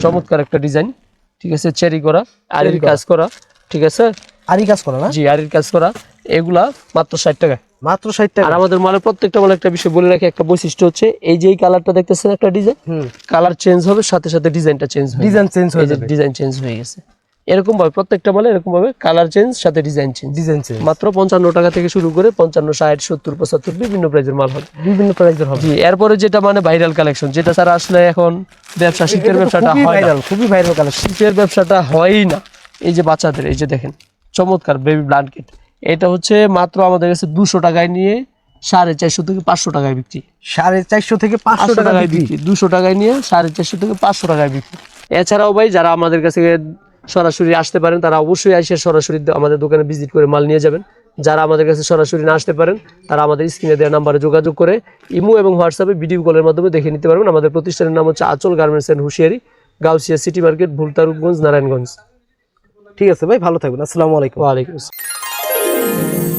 চমৎকার একটা ডিজাইন ঠিক আছে? চেরি করা আরির কাজ করা ঠিক আছে? আরি কাজ করা না? জি আরির কাজ করা। এগুলা মাত্র ষাট টাকা। মাত্র ষাট টাকা? আর আমাদের মালের প্রত্যেকটা মালের একটা বিষয় বলে রাখি একটা বৈশিষ্ট্য হচ্ছে এই যে এই কালারটা দেখতেছেন একটা ডিজাইন? হুম। কালার চেঞ্জ হবে সাথে সাথে ডিজাইনটা চেঞ্জ হবে ডিজাইন চেঞ্জ হয়ে যাবে। ডিজাইন চেঞ্জ হয়ে গেছে। এরকম ভাবে প্রত্যেকটা মালে এরকম ভাবে কালার চেঞ্জ সাথে ডিজাইন চেঞ্জ ডিজাইন চেঞ্জ মাত্র পঞ্চান্ন টাকা থেকে শুরু করে পঞ্চান্ন ষাট সত্তর পঁচাত্তর বিভিন্ন প্রাইজের মাল হবে। বিভিন্ন প্রাইজের হবে। জি এরপরে যেটা মানে ভাইরাল কালেকশন যেটা স্যার আসলে এখন ব্যবসা শীতের ব্যবসাটা হয় না। খুবই ভাইরাল কালেকশন শীতের ব্যবসাটা হয়ই না। এই যে বাচ্চাদের এই যে দেখেন চমৎকার বেবি ব্লাঙ্কেট এটা হচ্ছে মাত্র আমাদের কাছে দুশো টাকায় নিয়ে সাড়ে চারশো থেকে পাঁচশো টাকায় বিক্রি। সাড়ে চারশো থেকে পাঁচশো পাঁচশো টাকা টাকায় বিক্রি। বিক্রি দুশো টাকায় নিয়ে সাড়ে চারশো থেকে পাঁচশো টাকায় বিক্রি। এছাড়াও ভাই যারা আমাদের কাছে সরাসরি আসতে পারেন তারা অবশ্যই এসে সরাসরি আমাদের দোকানে ভিজিট করে মাল নিয়ে যাবেন। যারা আমাদের কাছে সরাসরি না আসতে পারেন তারা আমাদের স্ক্রিনে দেওয়া নাম্বারে যোগাযোগ করে ইমো এবং হোয়াটসঅ্যাপে ভিডিও কলের মাধ্যমে দেখে নিতে পারবেন। আমাদের প্রতিষ্ঠানের নাম হচ্ছে আচল গার্মেন্টস অ্যান্ড হুশিয়ারি গাউসিয়া সিটি মার্কেট ভুলতারুকগঞ্জ নারায়ণগঞ্জ। ঠিক আছে ভাই ভালো থাকবেন। আসসালামু আলাইকুম। ওয়ালাইকুম আসসালাম।